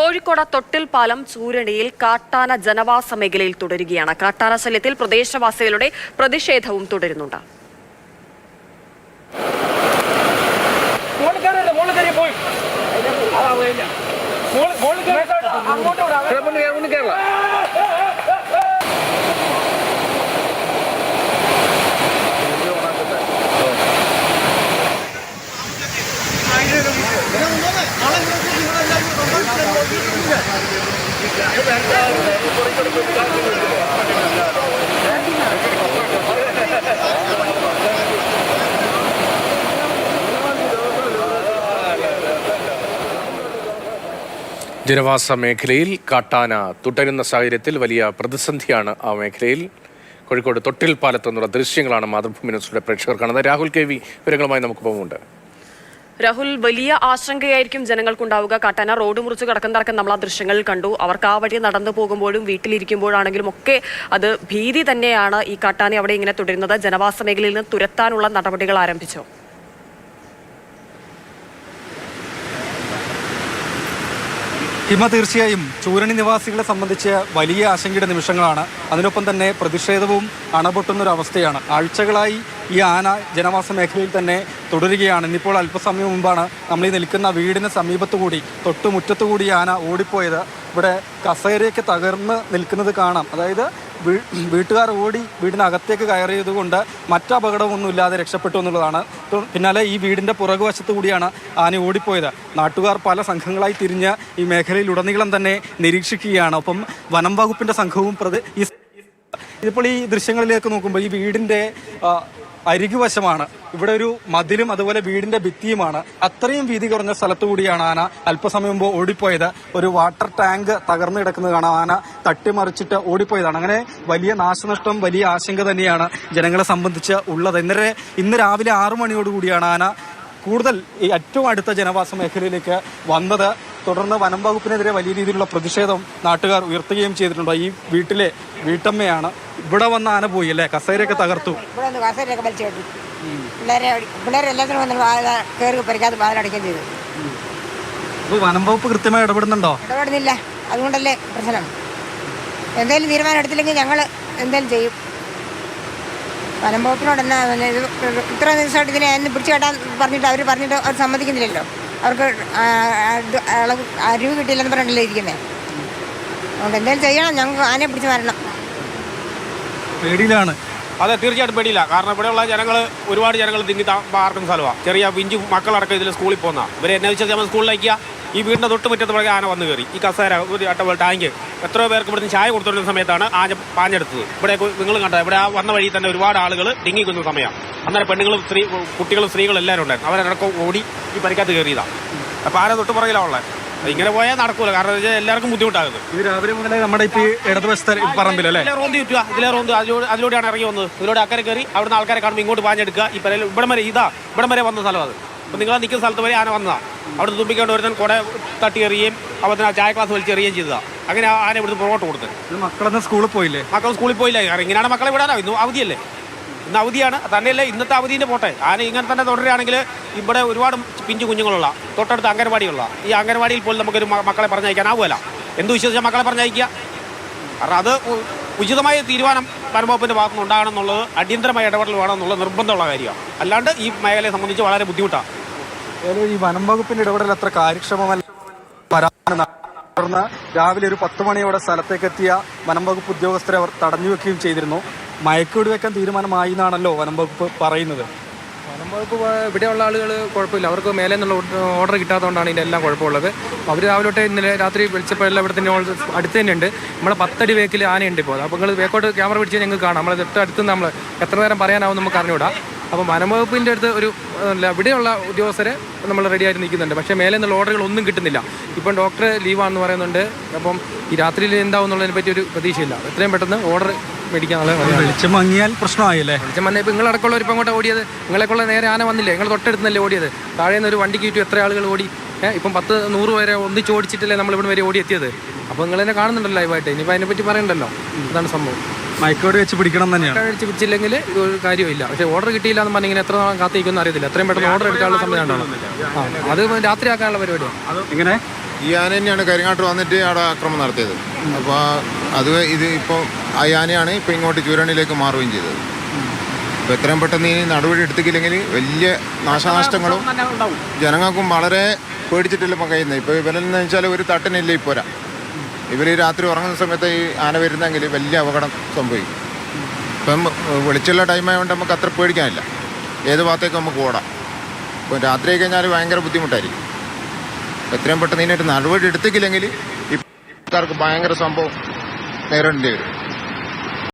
കോഴിക്കോട് തൊട്ടിൽ പാലം ചൂരണിയിൽ കാട്ടാന ജനവാസ മേഖലയിൽ തുടരുകയാണ്. കാട്ടാന ശല്യത്തിൽ പ്രദേശവാസികളുടെ പ്രതിഷേധവും തുടരുന്നുണ്ട്. മോളിൽ കയറിയില്ല, മോളിൽ കയറി പോയി. മോളിൽ- മോളിൽ കയറി അങ്ങോട്ട് വിടാം. ജനവാസ മേഖലയിൽ കാട്ടാന തുടരുന്ന സാഹചര്യത്തിൽ വലിയ പ്രതിസന്ധിയാണ് ആ മേഖലയിൽ. കോഴിക്കോട് തൊട്ടിൽ പാലത്ത് നിന്നുള്ള ദൃശ്യങ്ങളാണ് മാതൃഭൂമി ന്യൂസിലെ പ്രേക്ഷകർ കാണുന്നത്. രാഹുൽ കെ വി വിവരങ്ങളുമായി നമുക്ക് പോകുന്നുണ്ട് രാഹുൽ വലിയ ആശങ്കയായിരിക്കും ജനങ്ങൾക്കുണ്ടാവുക. കാട്ടാന റോഡ് മുറിച്ച് കിടക്കുന്നതടക്കം നമ്മൾ ആ ദൃശ്യങ്ങളിൽ കണ്ടു. അവർക്ക് ആ വഴി നടന്നു പോകുമ്പോഴും വീട്ടിലിരിക്കുമ്പോഴാണെങ്കിലും ഒക്കെ അത് ഭീതി തന്നെയാണ് ഈ കാട്ടാന അവിടെ ഇങ്ങനെ തുടരുന്നത്. ജനവാസ മേഖലയിൽ നിന്ന് തുരത്താനുള്ള നടപടികൾ ആരംഭിച്ചോ. ഹിമ തീർച്ചയായും ചൂരണി നിവാസികളെ സംബന്ധിച്ച് വലിയ ആശങ്കയുടെ നിമിഷങ്ങളാണ്. അതിനൊപ്പം തന്നെ പ്രതിഷേധവും അണപൊട്ടുന്ന ഒരു അവസ്ഥയാണ്. ആഴ്ചകളായി ഈ ആന ജനവാസ മേഖലയിൽ തന്നെ തുടരുകയാണ്. ഇന്നിപ്പോൾ അല്പസമയം മുമ്പാണ് നമ്മൾ ഈ നിൽക്കുന്ന വീടിന് സമീപത്തു കൂടി തൊട്ടുമുറ്റത്തു കൂടി ആന ഓടിപ്പോയത്. ഇവിടെ കസേരയൊക്കെ തകർന്ന് നിൽക്കുന്നത് കാണാം. അതായത് വീട്ടുകാർ ഓടി വീടിനകത്തേക്ക് കയറിയത് കൊണ്ട് മറ്റ് അപകടമൊന്നുമില്ലാതെ രക്ഷപ്പെട്ടു എന്നുള്ളതാണ്. പിന്നാലെ ഈ വീടിന്റെ പുറകുവശത്ത് കൂടിയാണ് ആന ഓടിപ്പോയത്. നാട്ടുകാർ പല സംഘങ്ങളായി തിരിഞ്ഞ് ഈ മേഖലയിൽ ഉടനീളം തന്നെ നിരീക്ഷിക്കുകയാണ്. ഒപ്പം വനം വകുപ്പിന്റെ സംഘവും പ്രതി ഈ ഇതിപ്പോൾ ഈ ദൃശ്യങ്ങളിലേക്ക് നോക്കുമ്പോൾ ഈ വീടിന്റെ ആ, അരികുവശമാണ്. ഇവിടെ ഒരു മതിലും അതുപോലെ വീടിന്റെ ഭിത്തിയുമാണ്. അത്രയും വീതി കുറഞ്ഞ സ്ഥലത്തു കൂടിയാണ് ആന അല്പസമയം മുമ്പ് ഓടിപ്പോയത്. ഒരു വാട്ടർ ടാങ്ക് തകർന്നു കിടക്കുന്നത് കാണാം. ആന തട്ടിമറിച്ചിട്ട് ഓടിപ്പോയതാണ്. അങ്ങനെ വലിയ നാശനഷ്ടം വലിയ ആശങ്ക തന്നെയാണ് ജനങ്ങളെ സംബന്ധിച്ച് ഉള്ളത്. ഇന്നലെ ഇന്ന് രാവിലെ ആറു മണിയോടുകൂടിയാണ് ആന കൂടുതൽ ഏറ്റവും അടുത്ത ജനവാസ മേഖലയിലേക്ക് വന്നത്. തുടർന്ന് വനം വകുപ്പിനെതിരെ വലിയ രീതിയിലുള്ള പ്രതിഷേധം നാട്ടുകാർ ഉയർത്തുകയും ചെയ്തിട്ടുണ്ട്. ഈ വീട്ടിലെ വീട്ടമ്മയാണ് ഇവിടെ വന്ന ആന പോയി അല്ലേ? കസേരയൊക്കെ തകർത്തു. ഇവിടെ കസേരയൊക്കെ വലിച്ചു കെട്ടി. പിള്ളേരെ പിള്ളേരെ എല്ലാത്തിനും വന്ന് വാതിൽ കയറി പരിക്കാതെ വാതിലടയ്ക്കുകയും ചെയ്തു. അപ്പോൾ വനം വകുപ്പ് കൃത്യമായി ഇടപെടുന്നുണ്ടോ? ഇടപെടുന്നില്ല. അതുകൊണ്ടല്ലേ പ്രശ്നം. എന്തെങ്കിലും തീരുമാനം എടുത്തില്ലെങ്കിൽ ഞങ്ങൾ എന്തെങ്കിലും ചെയ്യും. വനം വകുപ്പിനോട് എന്നാ ഇത് ഇത്ര ദിവസമായിട്ട് ഇതിനെ എന്ന് പിടിച്ചു കെട്ടാൻ പറഞ്ഞിട്ട് അവർ പറഞ്ഞിട്ട് അവർ സമ്മതിക്കുന്നില്ലല്ലോ. അവർക്ക് അളവ് അറിവ് കിട്ടിയില്ലെന്ന് പറഞ്ഞല്ലേ ഇരിക്കുന്നത് അതുകൊണ്ട് എന്തെങ്കിലും ചെയ്യണം ഞങ്ങൾക്ക് ആനയെ പിടിച്ച് വരണം പേടിയിലാണ്. അതെ തീർച്ചയായിട്ടും പേടിയില്ല. കാരണം ഇവിടെയുള്ള ജനങ്ങൾ ഒരുപാട് ജനങ്ങൾ തിങ്ങി പാർക്കുന്ന സ്ഥലമാണ് ചെറിയ പിഞ്ചു മക്കളടക്കം ഇതിൽ സ്കൂളിൽ പോകുന്ന ഇവരെ എന്നെ വെച്ചാൽ സ്കൂളിലേക്ക് ഈ വീടിന്റെ തൊട്ട് മുറ്റത്ത് പുറകെ ആന വന്നു കയറി. ഈ കസേര ഒരു അട്ട ടാങ്ക് എത്രയോ പേർക്ക് ഇവിടുന്ന് ചായ കൊടുത്തുകൊണ്ടിരുന്ന സമയത്താണ് ആന പാഞ്ഞെടുത്തത്. ഇവിടെ നിങ്ങൾ കണ്ടത് ഇവിടെ ആ വന്ന വഴി തന്നെ ഒരുപാട് ആളുകൾ ഡിങ്ങിക്കുന്ന സമയം. അന്നേരം പെണ്ണുങ്ങളും സ്ത്രീ കുട്ടികളും സ്ത്രീകളും എല്ലാവരും ഉണ്ടായിരുന്നു. അവരടക്കം ഓടി ഈ പരിക്കകത്ത് കയറിയതാണ് അപ്പോൾ ആന തൊട്ട് പുറകിലാണ് ഉള്ളത് ഇങ്ങനെ പോയാൽ നടക്കൂല. കാരണം വെച്ചാൽ എല്ലാവർക്കും ബുദ്ധിമുട്ടാകുന്നത്. ഇത് രാവിലെ മുതലേ നമ്മുടെ ഇപ്പൊ ഈ ഇടതുവശത്തെ പറമ്പിൽ അല്ലേ? റോന്ത് ചുറ്റുക ഇതിലെ റോന്തി അതിലൂടെ അതിലൂടെയാണ് ഇറങ്ങി വന്നത്. ഇതിലൂടെ അക്കരെ കയറി അവിടുന്ന് ആൾക്കാരെ കാണുമ്പോൾ ഇങ്ങോട്ട് പാഞ്ഞെടുക്കുക. ഇപ്പം ഇവിടം വരെ ഇതാ. ഇവിടം വരെ വന്ന സ്ഥലം അത്. അപ്പം നിങ്ങൾ നിൽക്കുന്ന സ്ഥലത്ത് വരെ ആന വന്നതാണ് അവിടെ തുമ്പിക്കൊണ്ട് ഒരുത്തൻ കുട തട്ടി എറിയുകയും അവത്തിന് ആ ചായ ക്ലാസ് വലിച്ചെറിയുകയും ചെയ്തതാ. അങ്ങനെ ആ ആന ഇവിടുന്ന് പുറകോട്ട് കൊടുത്ത്. ഇത് മക്കളൊന്നും സ്കൂളിൽ പോയില്ലേ? മക്കൾ സ്കൂളിൽ പോയില്ല. കാരണം ഇങ്ങനെയാണ് മക്കളെ വിടാനോ. ഇന്ന് അവധിയല്ലേ. ഇന്ന് അവധിയാണ്. തന്നെയല്ല ഇന്നത്തെ അവധീന്റെ പോട്ടെ. ആന ഇങ്ങനെ തന്നെ തുടരുകയാണെങ്കിൽ ഇവിടെ ഒരുപാട് പിഞ്ചു കുഞ്ഞുങ്ങളുള്ള തൊട്ടടുത്ത് അംഗൻവാടിയുള്ള ഈ അംഗൻവാടിയിൽ പോലും നമുക്കൊരു മക്കളെ മക്കളെ പറഞ്ഞയക്കാനാവുമല്ല എന്ത് വിശ്വസിച്ചാൽ മക്കളെ പറഞ്ഞയക്കുക? കാരണം അത് ഉചിതമായ തീരുമാനം വനംവകുപ്പിന്റെ ഭാഗത്തുനിന്ന് ഉണ്ടാകണം എന്നുള്ളത് അടിയന്തരമായ ഇടപെടൽ വേണം എന്നുള്ള നിർബന്ധമുള്ള കാര്യമാണ്. അല്ലാണ്ട് ഈ മേഖലയെ സംബന്ധിച്ച് വളരെ ബുദ്ധിമുട്ടാണ് ഏതായാലും ഈ വനം വകുപ്പിന്റെ ഇടപെടൽ അത്ര കാര്യക്ഷമമല്ല. തുടർന്ന് രാവിലെ ഒരു പത്ത് മണിയോടെ സ്ഥലത്തേക്ക് എത്തിയ വനം വകുപ്പ് ഉദ്യോഗസ്ഥരെ അവർ തടഞ്ഞു വെക്കുകയും ചെയ്തിരുന്നു. മയക്കുവെടി വെക്കാൻ തീരുമാനമായി എന്നാണല്ലോ വനം വകുപ്പ് പറയുന്നത്. വനം വകുപ്പ് ഇവിടെയുള്ള ആളുകൾ കുഴപ്പമില്ല. അവർക്ക് മേലെ നിന്നുള്ള ഓർഡർ കിട്ടാത്തതുകൊണ്ടാണ് ഇതിന്റെ എല്ലാം കുഴപ്പമുള്ളത്. അവർ രാവിലെ തൊട്ട് ഇന്നലെ രാത്രി വിളിച്ചപ്പോഴെല്ലാം ഇവിടെ തന്നെ അടുത്ത് തന്നെ ഉണ്ട് നമ്മളെ പത്തടി വേക്കിൽ ആനയുണ്ട് ഇപ്പോൾ. അപ്പോൾ നിങ്ങൾ വേക്കോട്ട് ക്യാമറ പിടിച്ച് ഞങ്ങൾക്ക് കാണാം. നമ്മൾ തൊട്ട് അടുത്ത് നമ്മൾ എത്ര നേരം പറയാനാവും നമുക്ക് അറിഞ്ഞുകൂടാ. അപ്പോൾ വനംവകുപ്പിന്റെ അടുത്ത് ഒരു ഇവിടെയുള്ള ഉദ്യോഗസ്ഥരെ നമ്മൾ റെഡി ആയിട്ട് നിൽക്കുന്നുണ്ട്. പക്ഷേ മേലെ നിന്നുള്ള ഓർഡറുകൾ ഒന്നും കിട്ടുന്നില്ല. ഇപ്പം ഡോക്ടർ ലീവാണെന്ന് പറയുന്നുണ്ട്. അപ്പം ഈ രാത്രിയിൽ എന്താവും എന്നുള്ളതിനെ പറ്റി ഒരു പ്രതീക്ഷയില്ല. എത്രയും പെട്ടെന്ന് ഓർഡർ മേടിക്കാനുള്ള വെളിച്ചം മങ്ങിയാൽ പ്രശ്നമായില്ലേ? വെളിച്ചം വന്നേ ഇപ്പം നിങ്ങളടക്കമുള്ള ഒരു അങ്ങോട്ട് ഓടിയത് നിങ്ങളെക്കുള്ള നേരെ ആന വന്നില്ലേ? നിങ്ങൾ തൊട്ടടുത്തല്ലേ ഓടിയത്? താഴെ നിന്ന് ഒരു വണ്ടിക്ക് ചുറ്റും എത്ര ആളുകൾ ഓടി? ഇപ്പം പത്ത് നൂറ് പേരെ ഒന്നിച്ച് ഓടിച്ചിട്ടല്ലേ നമ്മൾ ഇവിടെ വരെ ഓടിയെത്തിയത്? അപ്പോൾ നിങ്ങൾ തന്നെ കാണുന്നുണ്ടല്ലോ ലൈവായിട്ട് ഇനിയിപ്പോൾ അതിനെപ്പറ്റി പറയണ്ടല്ലോ? അതാണ് സംഭവം. മയക്കുവെടി വെച്ച് പിടിക്കണം തന്നെയാണ്. വെച്ച് പിടിച്ചില്ലെങ്കിൽ ഒരു കാര്യമില്ല പക്ഷേ ഓർഡർ കിട്ടിയില്ല എന്ന് പറഞ്ഞാൽ ഇങ്ങനെ എത്ര നാൾ കാത്തിരിക്കുമെന്ന് അറിയത്തില്ല. എത്രയും പെട്ടെന്ന് ഓർഡർ എടുക്കാനുള്ള സമയം ആ അത് രാത്രിയാക്കാനുള്ള പരിപാടിയാണ് ഇങ്ങനെ ഈ ആന തന്നെയാണ് കരിങ്ങാട്ട് വന്നിട്ട് അവിടെ ആക്രമം നടത്തിയത്. അപ്പോൾ അത് ഇത് ഇപ്പോൾ ആ ആനയാണ് ഇപ്പോൾ ഇങ്ങോട്ട് ചൂരണിയിലേക്ക് മാറുകയും ചെയ്തത്. അപ്പോൾ എത്രയും പെട്ടെന്ന് ഈ നടപടി എടുത്തില്ലെങ്കിൽ വലിയ നാശനഷ്ടങ്ങളും ജനങ്ങൾക്കും വളരെ പേടിച്ചിട്ടില്ല ഇപ്പം കഴിയുന്നത്. ഇപ്പോൾ ഇവരെന്ന് വെച്ചാൽ ഒരു തട്ടിനില്ല ഈ പോരാ ഇവർ രാത്രി ഉറങ്ങുന്ന സമയത്ത് ഈ ആന വരുന്നെങ്കിൽ വലിയ അപകടം സംഭവിക്കും ഇപ്പം വെളിച്ചുള്ള ടൈമായതുകൊണ്ട് നമുക്ക് അത്ര പേടിക്കാനില്ല ഏത് ഭാഗത്തേക്ക് നമുക്ക് ഓടാം ഇപ്പോൾ രാത്രി കഴിഞ്ഞാൽ ഭയങ്കര ബുദ്ധിമുട്ടായിരിക്കും എത്രയും പെട്ടെന്ന് ഇതിനായിട്ട് നടപടി എടുത്തില്ലെങ്കിൽ ആൾക്കാർക്ക് ഭയങ്കര സംഭവം നേരിടേണ്ടി വരും